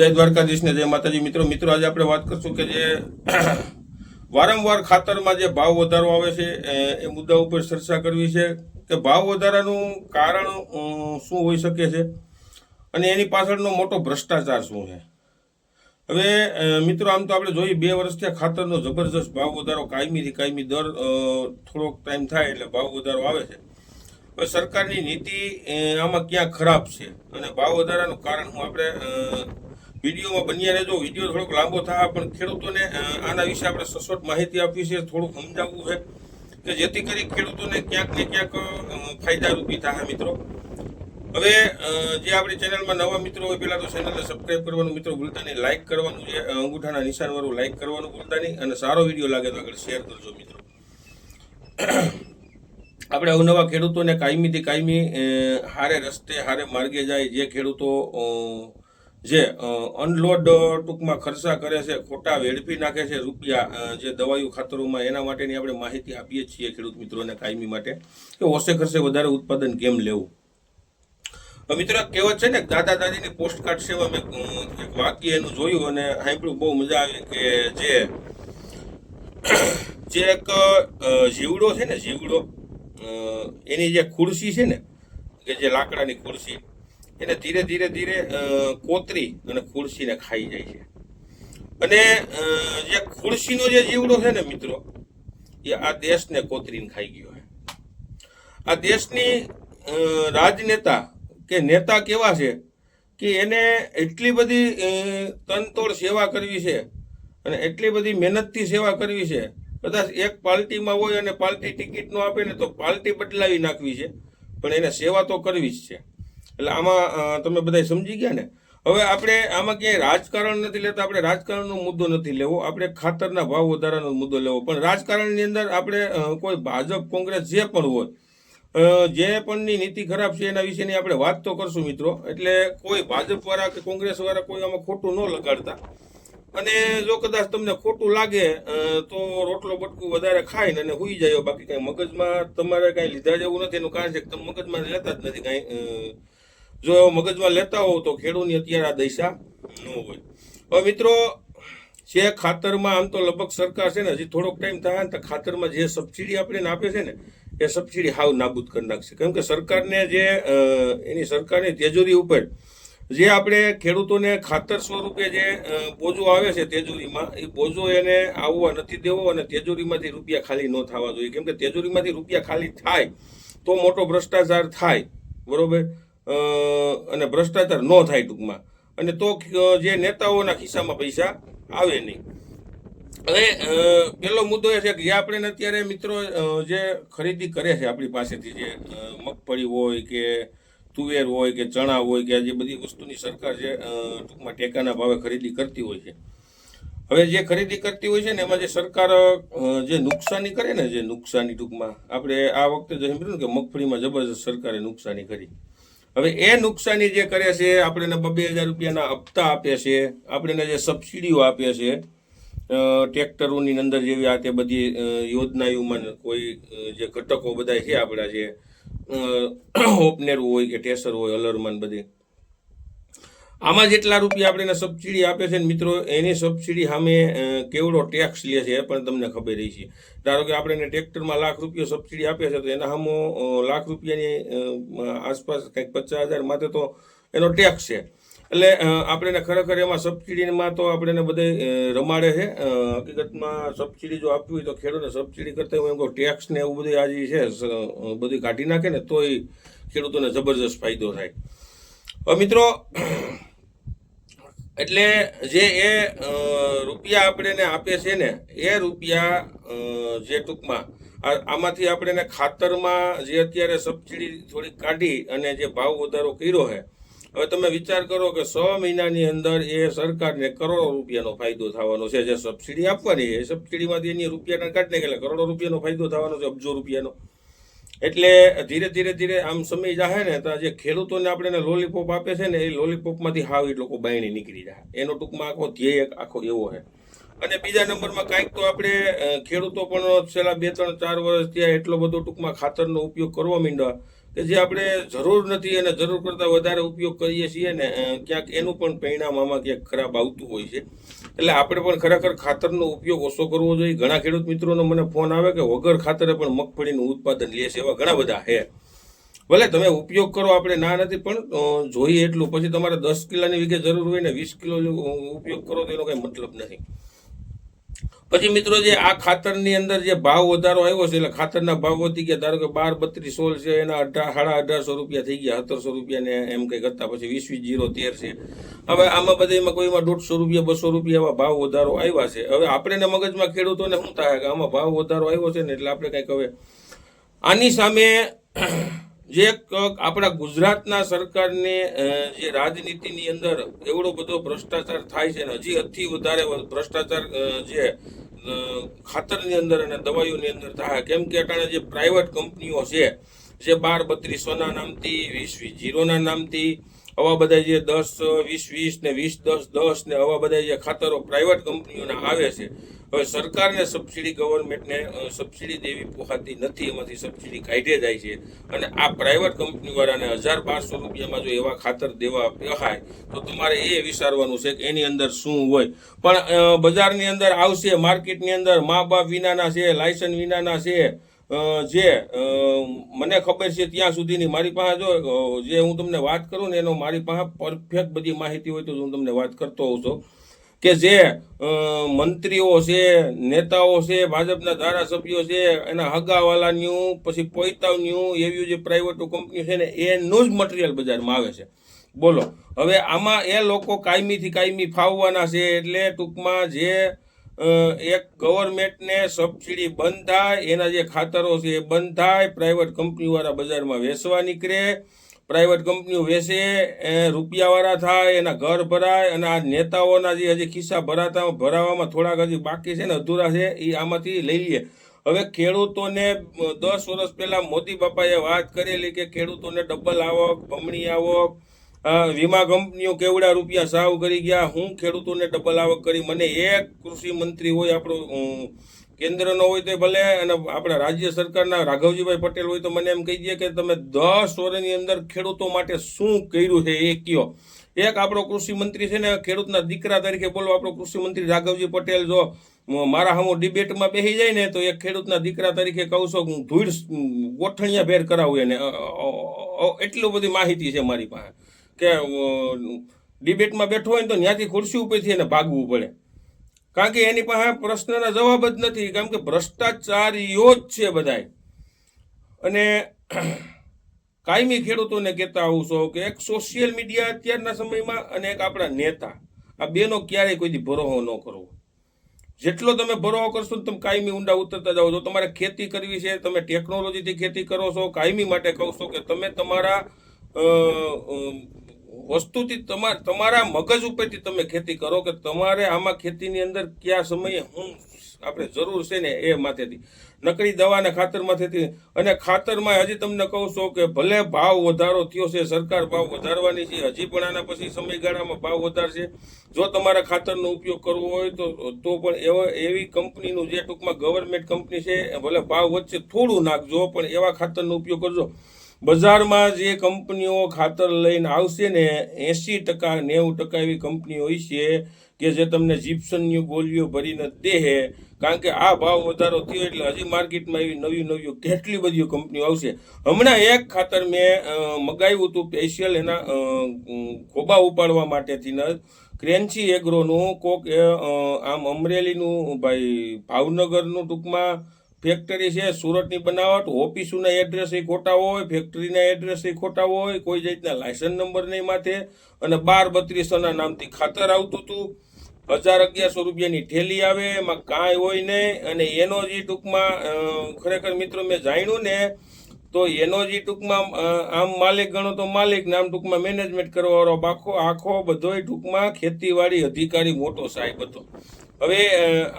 જય દ્વારકાધીશને જય માતાજી. મિત્રો મિત્રો, આજે આપણે વાત કરશું કે જે વારંવાર ખાતરમાં જે ભાવ વધારો આવે છે, એ- મુદ્દા ઉપર ચર્ચા કરવી છે કે ભાવ વધારાનું કારણ શું હોઈ શકે છે અને એની પાછળનો મોટો ભ્રષ્ટાચાર શું છે? હવે મિત્રો, આમ તો આપણે જોઈએ બે વર્ષથી આ ખાતરનો જબરજસ્ત ભાવ વધારો કાયમીથી કાયમી દર થોડોક ટાઈમ થાય એટલે ભાવ વધારો આવે છે. હવે સરકારની નીતિ આમાં ક્યાં ખરાબ છે? અને ભાવ વધારાનું કારણ હું આપણે વિડીયોમાં બન્યા રહેજો. વીડિયો થોડોક લાંબો થાય પણ ખેડૂતોને આના વિશે આપણે સચોટ માહિતી આપવી છે, થોડુંક સમજાવવું છે, કે જેથી કરી ખેડૂતોને ક્યાંક ને ક્યાંક ફાયદારૂપી થાય, મિત્રો. હવે જે આપણી ચેનલમાં નવા મિત્રો હોય પહેલાં તો ચેનલને સબસ્ક્રાઈબ કરવાનું, મિત્રો, ભૂલતા નહીં. લાઇક કરવાનું છે અંગૂઠાના નિશાનવાળું લાઇક કરવાનું ભૂલતા નહીં. અને સારો વીડિયો લાગે તો આગળ શેર કરજો, મિત્રો. આપણે અવનવા ખેડૂતોને કાયમીથી કાયમી હારે રસ્તે, હારે માર્ગે જાય, જે ખેડૂતો જે અનલોડ ટૂંકમાં ખર્ચા કરે છે, ખોટા વેડફી નાખે છે રૂપિયા જે દવાયું ખાતરોમાં, એના માટેની આપણે માહિતી આપીએ છીએ ખેડૂત મિત્રોને કાયમી માટે કે ઓછે ખર્ચે વધારે ઉત્પાદન કેમ લેવું. મિત્રો, કહેવત છે ને, દાદા દાદીની પોસ્ટ કાર્ડ સેવા મેં એક વાક્ય એનું જોયું અને સાંભળ્યું, બહુ મજા આવી કે જે જે એક જીવડો છે ને, જીવડો એની જે ખુરશી છે ને, કે જે લાકડાની ખુરશી એને ધીરે ધીરે ધીરે કોતરી અને ખુરશીને ખાઈ જાય છે. અને જે ખુરશીનો જે જીવડો છે ને મિત્રો, એ આ દેશને કોતરીને ખાઈ ગયો છે. આ દેશની રાજનેતા કે નેતા કેવા છે કે એને એટલી બધી તનતોડ સેવા કરવી છે અને એટલી બધી મહેનતથી સેવા કરવી છે. કદાચ એક પાર્ટીમાં હોય અને પાર્ટી ટિકિટ ન આપે ને તો પાર્ટી બદલાવી નાખવી છે, પણ એને સેવા તો કરવી જ છે. એટલે આમાં તમે બધા સમજી ગયા ને? હવે આપણે આમાં ક્યાંય રાજકારણ નથી લેતા, આપણે રાજકારણનો મુદ્દો નથી લેવો, આપણે ખાતરના ભાવ વધારાનો મુદ્દો લેવો. પણ રાજકારણની અંદર આપણે કોઈ ભાજપ, કોંગ્રેસ જે પણ હોય જે પણની નીતિ ખરાબ છે એના વિશેની આપણે વાત તો કરશું મિત્રો. એટલે કોઈ ભાજપ વાળા કે કોંગ્રેસ વાળા કોઈ આમાં ખોટું ન લગાડતા. અને જો કદાચ તમને ખોટું લાગે તો રોટલો બટકું વધારે ખાઈને અને હુઈ જાય બાકી કઈ મગજમાં તમારે કઈ લીધા જેવું નથી. એનું કારણ છે કે તમે મગજમાં લેતા જ નથી કઈ જો મગજમાં લેતા હોવ તો ખેડૂતની અત્યારે આ દશા ન હોય. હવે મિત્રો, જે ખાતરમાં આમ તો લગભગ સરકાર છે ને, હજી થોડોક ટાઈમ થાય ને તો ખાતરમાં જે સબસિડી આપણે આપે છે ને, એ સબસિડી હાવ નાબૂદ કરી નાખશે. કેમ કે સરકારને જે એની સરકારની તેજોરી ઉપર જે આપણે ખેડૂતોને ખાતર સ્વરૂપે જે બોજો આવે છે તેજોરીમાં, એ બોજો એને આવવા નથી દેવો અને તેજોરીમાંથી રૂપિયા ખાલી ન થવા જોઈએ. કેમ કે તેજોરીમાંથી રૂપિયા ખાલી થાય તો મોટો ભ્રષ્ટાચાર થાય. બરોબર? અને ભ્રષ્ટાચાર ન થાય ટૂંકમાં. અને તો જે નેતાઓના ખિસ્સામાં પૈસા આવે નહીં. હવે પહેલો મુદ્દો એ છે કે જે આપણે અત્યારે મિત્રો જે ખરીદી કરે છે આપણી પાસેથી જે મગફળી હોય કે તુવેર હોય કે ચણા હોય કે જે બધી વસ્તુની સરકાર જે ટૂંકમાં ટેકાના ભાવે ખરીદી કરતી હોય છે. હવે જે ખરીદી કરતી હોય છે ને એમાં જે સરકાર જે નુકસાની કરે ને જે નુકસાની ટૂંકમાં, આપણે આ વખતે જે સાંભળ્યું કે મગફળીમાં જબરજસ્ત સરકારે નુકસાની કરી. હવે એ નુકસાની જે કરે છે આપણે બબે હજાર રૂપિયાના હપ્તા આપે છે આપણે જે સબસિડીઓ આપે છે ટ્રેક્ટરોની અંદર જેવી આ તે બધી યોજનાઓમાં કોઈ જે ઘટકો બધા છે આપણા જે હોપનેર હોય કે ટેસર હોય અલરમાન બધી. આમાં જેટલા રૂપિયા આપણે સબસિડી આપે છે ને મિત્રો, એની સબસિડી સામે કેવડો ટેક્સ લે છે એ પણ તમને ખબર રહી છે. ધારો કે આપણે ટ્રેક્ટરમાં લાખ રૂપિયા સબસિડી આપે છે, તો એના સામો લાખ રૂપિયાની આસપાસ કંઈક પચાસ હજાર માટે તો એનો ટેક્સ છે. એટલે આપણે ખરેખર એમાં સબસિડીમાં તો આપણે બધે રમાડે છે. હકીકતમાં સબસિડી જો આપવી હોય તો ખેડૂતને સબસિડી કરતા હું એમ કહું ટેક્સ ને એવું બધું આજે છે બધું કાઢી નાખે ને તોય ખેડૂતોને જબરજસ્ત ફાયદો થાય. મિત્રો એટલે જે એ રૂપિયા આપણે એને આપે છે ને, એ રૂપિયા જે ટૂંકમાં આમાંથી આપણે ખાતરમાં જે અત્યારે સબસિડી થોડી કાઢી અને જે ભાવ વધારો કર્યો છે, હવે તમે વિચાર કરો કે સો મહિનાની અંદર એ સરકારને કરોડો રૂપિયાનો ફાયદો થવાનો છે, જે સબસિડી આપવાની એ સબસિડીમાંથી એની રૂપિયાના કાઢી નાખે એટલે કરોડો રૂપિયાનો ફાયદો થવાનો છે, અબજો રૂપિયાનો. એટલે ધીરે ધીરે ધીરે આમ સમય જાહે ને, તો જે ખેડૂતોને આપણે લોલીપોપ આપે છે ને, એ લોલીપોપમાંથી હાવ એ લોકો બાયણી નીકળી જાય એનો ટૂંકમાં આખો ધ્યેય આખો એવો છે અને બીજા નંબરમાં કાંઈક તો આપણે ખેડૂતો પણ છેલ્લા બે ત્રણ ચાર વર્ષ ત્યાં એટલો બધો ટૂંકમાં ખાતરનો ઉપયોગ કરવા માંડ્યા. કે જે આપણે જરૂર નથી અને જરૂર કરતાં વધારે ઉપયોગ કરીએ છીએ ને ક્યાંક એનું પણ પરિણામ આમાં ક્યાંક ખરાબ આવતું હોય છે. એટલે આપણે પણ ખરેખર ખાતરનો ઉપયોગ ઓછો કરવો જોઈએ. ઘણા ખેડૂત મિત્રોનો મને ફોન આવે કે વગર ખાતરે પણ મગફળીનું ઉત્પાદન લે છે, એવા ઘણા બધા છે. ભલે તમે ઉપયોગ કરો, આપણે ના નથી, પણ જોઈએ એટલું. પછી તમારે દસ કિલોની વીઘે જરૂર હોય ને, વીસ કિલો ઉપયોગ કરો તો એનો કંઈ મતલબ નથી. પછી મિત્રો જે આ ખાતરની અંદર જે ભાવ વધારો આવ્યો છે, એટલે ખાતરના ભાવ વધી ગયા ધારો કે બાર, બત્રીસ સોળ છે, એના અઢાર સાડા અઢારસો રૂપિયા થઈ ગયા, સત્તરસો રૂપિયાને એમ કંઈક હતા પછી વીસ વીસ જીરો તેર છે. હવે આમાં બધામાં કોઈમાં દોઢસો રૂપિયા, બસો રૂપિયા એવા ભાવ વધારો આવ્યા છે. હવે આપણે મગજમાં ખેડૂતોને શું થાય? કે આમાં ભાવ વધારો આવ્યો છે ને, એટલે આપણે કંઈક હવે આની સામે જે આપણા ગુજરાતના સરકારને જે રાજનીતિની અંદર એવડો બધો ભ્રષ્ટાચાર થાય છે ને હજી હદથી વધારે ભ્રષ્ટાચાર જે ખાતરની અંદર અને દવાઈઓની અંદર થાય. કેમ કે અટાણે જે પ્રાઇવેટ કંપનીઓ છે, જે બાર બત્રીસોના નામથી વીસ વીસ જીરોના નામથી, આવા બધા જે દસ વીસ વીસ ને વીસ દસ દસ ને આવા બધા જે ખાતરો પ્રાઇવેટ કંપનીઓના આવે છે હવે સરકારને સબસિડી ગવર્મેન્ટને સબસિડી દેવી પોહાતી નથી, એમાંથી સબસિડી કાઢી જાય છે. અને આ પ્રાઇવેટ કંપનીવાળાને હજાર બારસો રૂપિયામાં જો એવા ખાતર દેવા પહાય તો તમારે એ વિચારવાનું છે કે એની અંદર શું હોય. પણ બજારની અંદર આવશે, માર્કેટની અંદર મા બાપ વિનાના છે, લાયસન્સ વિનાના છે જે મને ખબર છે ત્યાં સુધીની મારી પાસે જો જે હું તમને વાત કરું ને એનો મારી પાસે પરફેક્ટ બધી માહિતી હોય તો હું તમને વાત કરતો હોઉં છું. કે જે મંત્રીઓ છે, નેતાઓ છે, ભાજપના ધારાસભ્યો છે, એના હગાવાલાનું, પછી પોઈતાવન્યું એવી જે પ્રાઇવેટ કંપનીઓ છે ને, એનું જ મટીરિયલ બજારમાં આવે છે. બોલો, હવે આમાં એ લોકો કાયમીથી કાયમી ફાવવાના છે એટલે ટૂંકમાં જે એક ગવર્મેન્ટને સબસિડી બંધ થાય, એના જે ખાતરો છે એ બંધ થાય પ્રાઇવેટ કંપનીવાળા બજારમાં વેચવા નીકળે પ્રાઇવેટ કંપનીઓ વેચે, એ રૂપિયાવાળા થાય, એના ઘર ભરાય, અને આ નેતાઓના જે હજી ખિસ્સા ભરાતા ભરાવામાં થોડાક હજી બાકી છે ને, અધૂરા છે, એ આમાંથી લઈ લઈએ હવે ખેડૂતોને દસ વર્ષ પહેલાં મોદી બાપાએ વાત કરેલી કે ખેડૂતોને ડબલ આવક, બમણી આવક વીમા કંપનીઓ કેવડા રૂપિયા સાવ કરી ગયા, હું ખેડૂતોને ડબલ આવક કરી, મને એક કૃષિ મંત્રી હોય આપણો કેન્દ્રનો હોય તો ભલે, અને આપણા રાજ્ય સરકારના રાઘવજીભાઈ પટેલ હોય તો મને એમ કહી દે કે તમે દસ વર્ષની અંદર ખેડૂતો માટે શું કર્યું છે એ કયો. એક આપણો કૃષિ મંત્રી છે ને, ખેડૂતના દીકરા તરીકે બોલો, આપણો કૃષિ મંત્રી રાઘવજી પટેલ, જો મારા હમો ડિબેટમાં બેસી જાય ને, તો એક ખેડૂતના દીકરા તરીકે કહું છું, હું ધૂળ ગોઠણિયા ભેર કરાવું એને. એટલું બધી માહિતી છે મારી પાસે. કે ડિબેટમાં બેઠો હોય ને તો ત્યાંથી ખુરશી ઉપરથી એને ભાગવું પડે. કારણ કે એની પાસે પ્રશ્નના જવાબ જ નથી, કારણ કે ભ્રષ્ટાચારીઓ જ છે બધાય. અને કાયમી ખેડૂતોને કહેતા આવું છું કે એક સોશિયલ મીડિયા અત્યારના સમયમાં અને એક આપણા નેતા, આ બેનો ક્યારેય કોઈ દી ભરોહો ન કરવો. જેટલો તમે ભરોહો કરશો તમે કાયમી ઊંડા ઉતરતા જાઓ. છો તમારે ખેતી કરવી છે, તમે ટેકનોલોજીથી ખેતી કરો છો, કાયમી માટે કહો છો કે તમે તમારા વસ્તુથી તમારા તમારા મગજ ઉપરથી તમે ખેતી કરો કે તમારે આમાં ખેતીની અંદર કયા સમયે હું આપણે જરૂર છે ને એ માથેથી. નકરી દવાના ખાતર માથેથી અને ખાતરમાં હજી તમને કહું છું કે ભલે ભાવ વધારો થયો છે, સરકાર ભાવ વધારવાની છે, હજી પણ આના પછી સમયગાળામાં ભાવ વધારશે. જો તમારે ખાતરનો ઉપયોગ કરવો હોય તો તો પણ એવા, એવી કંપનીનું જે ટૂંકમાં ગવર્મેન્ટ કંપની છે, ભલે ભાવ વચ્ચે થોડું નાખજો, પણ એવા ખાતરનો ઉપયોગ કરજો. બજારમાં જે કંપનીઓ ખાતર લઈને આવશે ને એંસી ટકા નેવું ટકા એવી કંપનીઓ હોય છે કે જે તમને જીપ્સનની ગોળીઓ ભરીને દે કારણ કે આ ભાવ વધારો થયો એટલે હજી માર્કેટમાં એવી નવી નવી કેટલી બધી કંપનીઓ આવશે. હમણાં એક ખાતર મેં મગાવ્યું હતું સ્પેશિયલ એના ખોબા ઉપાડવા માટેથી ક્રેન્ચી એગ્રોનું કોક આમ અમરેલીનું, ભાઈ, ભાવનગરનું ટૂંકમાં ફેક્ટરી છે, સુરતની બનાવટ, ઓફિસોના એડ્રેસ એ ખોટા હોય ફેક્ટરીના એડ્રેસ એ ખોટા હોય, કોઈ જાતના લાયસન્સ નંબર નહીં માથે. અને બાર બત્રીસોના નામથી ખાતર આવતું હતું. હજાર અગિયારસો રૂપિયાની ઠેલી આવે, એમાં કાંઈ હોય નહીં. અને એનો જે ટૂંકમાં ખરેખર મિત્રો મેં જાણ્યું ને, તો એનો જે ટૂંકમાં આમ માલિક ગણો તો માલિક નામ ટૂંકમાં મેનેજમેન્ટ કરવાવાળો બાખો, આખો બધોય ટૂંકમાં ખેતીવાડી અધિકારી મોટો સાહેબ હતો. હવે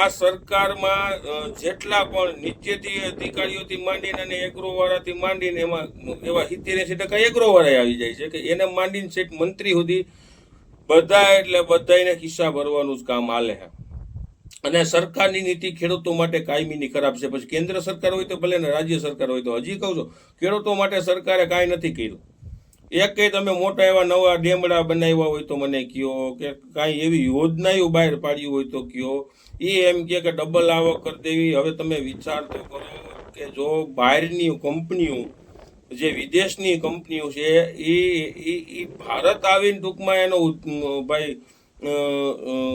આ સરકારમાં જેટલા પણ નીચેથી અધિકારીઓથી માંડીને અને એગ્રોવાળાથી માંડીને એમાં, એવા સિત્તેર એસી ટકા એગ્રોવાળા આવી જાય છે કે એને માંડીને છેક મંત્રી સુધી બધા એટલે બધાને ખિસ્સા ભરવાનું જ કામ હાલે છે. અને સરકારની નીતિ ખેડૂતો માટે કાયમીની ખરાબ છે. પછી કેન્દ્ર સરકાર હોય તો ભલે ને રાજ્ય સરકાર હોય તો હજી કહું છું, ખેડૂતો માટે સરકારે કાંઈ નથી કર્યું. એક કંઈ તમે મોટા એવા નવા ડેમડા બનાવ્યા હોય તો મને કયો, કે કાંઈ એવી યોજનાઓ બહાર પાડી હોય તો કયો? એ એમ કહે કે ડબલ આવક કરી દેવી. હવે તમે વિચાર તો કરો કે જો બહારની કંપનીઓ, જે વિદેશની કંપનીઓ છે, એ, એ- ભારત આવીને ટૂંકમાં એનો ભાઈ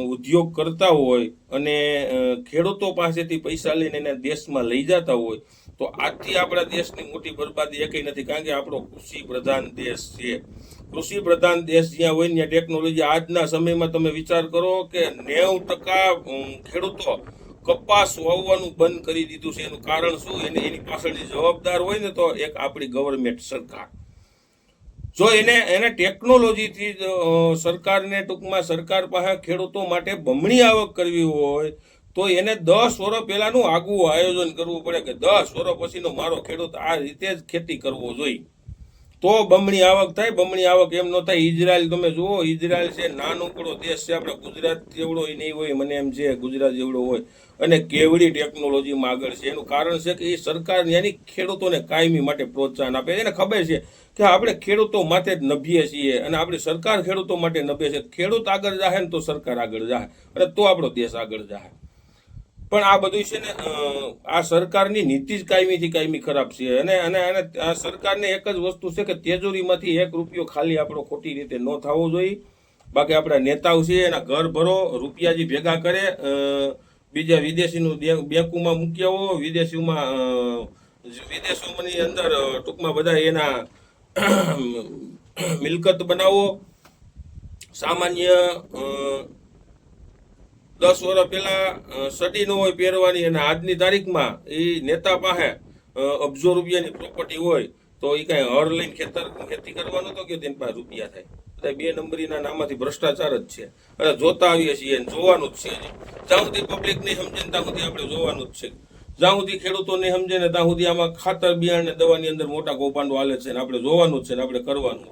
ઉદ્યોગ કરતા હોય અને ખેડૂતો પાસેથી પૈસા લઈને એને દેશમાં લઈ જતા હોય તો આજથી આપણા દેશની મોટી બરબાદી એકઈ નથી, કારણ કે આપણો કૃષિ પ્રધાન દેશ છે. કૃષિ પ્રધાન દેશ જ્યાં હોય ત્યાં ટેકનોલોજી આજના સમયમાં તમે વિચાર કરો કે નેવું ટકા ખેડૂતો કપાસ વાવવાનું બંધ કરી દીધું છે. એનું કારણ શું? એને એની પાછળની જવાબદાર હોય ને તો એક આપણી ગવર્મેન્ટ સરકાર. જો એને એને ટેકનોલોજીથી સરકારને ટૂંકમાં સરકાર પાસે ખેડૂતો માટે બમણી આવક કરવી હોય તો એને દસ વર્ષ પહેલાનું આગવું આયોજન કરવું પડે કે દસ વર્ષ પછીનો મારો ખેડૂત આ રીતે જ ખેતી કરવો જોઈએ. તો બમણી આવક થાય, બમણી આવક એમ ન થાય ઇઝરાયલ તમે જુઓ ઇઝરાયલ છે નાનકડો દેશ છે, આપણે ગુજરાત જેવડો નહીં હોય, મને એમ છે ગુજરાત જેવડો હોય. અને કેવડી ટેકનોલોજીમાં આગળ છે. એનું કારણ છે કે એ સરકાર ત્યાંની ખેડૂતોને કાયમી માટે પ્રોત્સાહન આપે એને ખબર છે કે આપણે ખેડૂતો માટે જ નભીએ છીએ અને આપણી સરકાર ખેડૂતો માટે નભે છે. ખેડૂત આગળ જાહે ને તો સરકાર આગળ જાહે અને તો આપણો દેશ આગળ જાહે. પણ આ બધું છે ને આ સરકારની નીતિ જ કાયમીથી કાયમી ખરાબ છે. અને અને અને આ સરકારને એક જ વસ્તુ છે કે તેજોરીમાંથી એક રૂપિયો ખાલી આપણો ખોટી રીતે ન થવો જોઈએ. બાકી આપણા નેતાઓ છે, એના ઘર ભરો રૂપિયા જે ભેગા કરે બીજા વિદેશીનું બેંકોમાં મૂકી આવો વિદેશીમાં વિદેશોની અંદર ટૂંકમાં બધા એના મિલકત બનાવો. સામાન્ય દસ વર્ષ પહેલા સટી ન હોય પહેરવાની અને આજની તારીખમાં એ નેતા પાસે અબજો રૂપિયાની પ્રોપર્ટી હોય, તો એ કાંઈ હર લઈને ખેતર ખેતી કરવાનો તો કે તેની પાસે રૂપિયા થાય? બે નંબરીના નામાંથી ભ્રષ્ટાચાર જ છે. અને જોતા આવીએ છીએ જોવાનું જ છે. જ્યાં સુધી પબ્લિક નહીં સમજે ત્યાં સુધી આપણે જોવાનું જ છે. જ્યાં સુધી ખેડૂતો નહીં સમજે ને ત્યાં સુધી આમાં ખાતર બિયારણ દવાની અંદર મોટા કૌભાંડો હાલે છે ને આપણે જોવાનું જ છે ને આપણે કરવાનું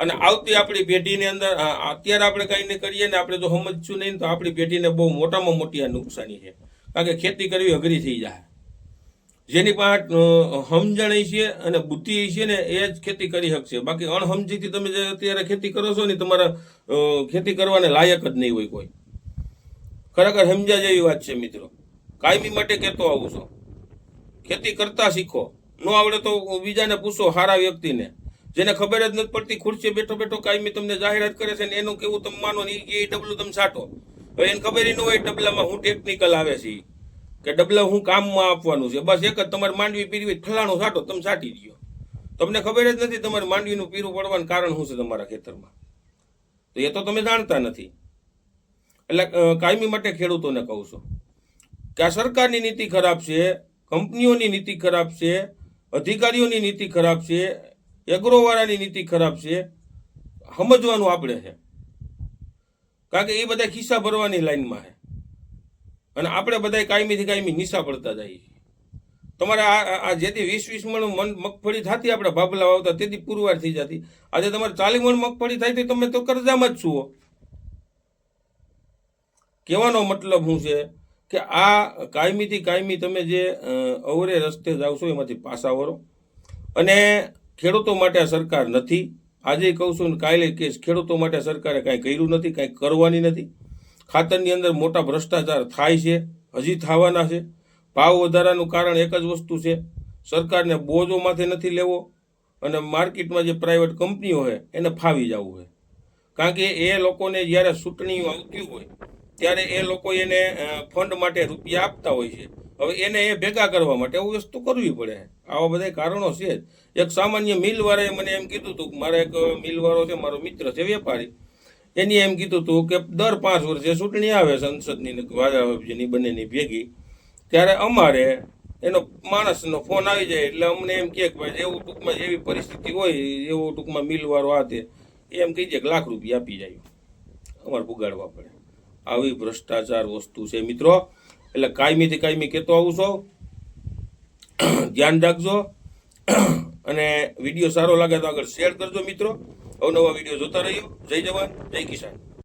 અને આવતી આપણી પેઢીની અંદર અત્યારે આપણે કંઈ નહીં કરીએ ને આપણે જો સમજશું નહીં તો આપણી પેઢીને બહુ મોટામાં મોટી આ નુકસાની છે. કારણ કે ખેતી કરવી અઘરી થઈ જાય. જેની પાસે સમજણ છે અને બુદ્ધિ છે ને એ જ ખેતી કરી શકશે. બાકી અણસમજીથી તમે જે અત્યારે ખેતી કરો છો ને તમારા ખેતી કરવાને લાયક જ નહીં હોય કોઈ. ખરેખર સમજ્યા જેવી વાત છે મિત્રો. કાયમી માટે કહેતો આવું છું. ખેતી કરતા શીખો. ન આવડે તો બીજાને પૂછો સારા વ્યક્તિને. જેને ખબર જ નથી પડતી ખુરશી બેઠો બેઠો કાયમી તમને જાહેરાત કરે છે ને એનું કેવું તમે માનો ને એ ડબલું તમે સાટો હવે એને ખબર ન હોય ડબલામાં હું ટેકનિકલ આવે છે કે ડબલા હું કામમાં આપવાનું છે. બસ એક જ તમારે માંડવી પીરવી ફલાણું સાટો તમે સાટી દો તમને ખબર જ નથી તમારે માંડવીનું પીરું પડવાનું કારણ શું છે તમારા ખેતરમાં. તો એ તો તમે જાણતા નથી. એટલે કાયમી માટે ખેડૂતોને કહું છું કે આ સરકારની નીતિ ખરાબ છે, કંપનીઓની નીતિ ખરાબ છે, અધિકારીઓની નીતિ ખરાબ છે એગ્રોવાળાની નીતિ ખરાબ છે, સમજવાનું આપણે છે. કારણ કે એ બધા ખિસ્સા ભરવાની લાઈનમાં છે. અને આપણે બધા કાયમીથી કાયમી નિશા પડતા જઈએ તમારે આ જેથી વીસ વીસ મણ મન મગફળી થતી આપણે ભાભલા વાવતા, તેથી પુરવાર થઈ જતી. આજે તમારે ચાલીસ મણ મગફળી થાય તો તમે તો કરજામાં જ છુઓ કહેવાનો મતલબ શું છે કે આ કાયમીથી કાયમી તમે જે અવરે રસ્તે જાવ છો એમાંથી પાછા વળો. અને ખેડૂતો માટે આ સરકાર નથી. આજે કહું છું ને કાલે કેસ, ખેડૂતો માટે સરકારે કાંઈ કર્યું નથી, કાંઈ કરવાની નથી. ખાતરની અંદર મોટા ભ્રષ્ટાચાર થાય છે, હજી થવાના છે. ભાવ વધારાનું કારણ એક જ વસ્તુ છે, સરકારને બોજો માથે નથી લેવો અને માર્કેટમાં જે પ્રાઇવેટ કંપનીઓ હોય એને ફાવી જવું હોય કારણ કે એ લોકોને જ્યારે ચૂંટણીઓ આવતી હોય, ત્યારે એ લોકો એને ફંડ માટે રૂપિયા આપતા હોય છે. હવે એને એ ભેગા કરવા માટે એવું વસ્તુ કરવી પડે. આવા બધા કારણો છે જ. એક સામાન્ય મિલવાળાએ મને એમ કીધું હતું કે મારા એક મિલવાળો છે, મારો મિત્ર છે, વેપારી. એની એમ કીધું હતું કે દર પાંચ વર્ષે ચૂંટણી આવે સંસદની ને બંનેની ભેગી. ત્યારે અમારે એનો માણસનો ફોન આવી જાય એટલે અમને એમ કહે કે ભાઈ જેવું ટૂંકમાં જેવી પરિસ્થિતિ હોય, એવું ટૂંકમાં મિલવાળો આ તે. એમ કહી દે કે લાખ રૂપિયા આપી જાય. અમારે પુગાડવા પડે. આવી ભ્રષ્ટાચાર વસ્તુ છે. મિત્રો એટલે કાયમીથી કાયમી કહેતો આવું છો. ધ્યાન રાખજો. અને વીડિયો સારો લાગે તો આગળ શેર કરજો મિત્રો. અવનવા વીડિયો જોતા રહ્યો જય જવાન, જય કિસાન.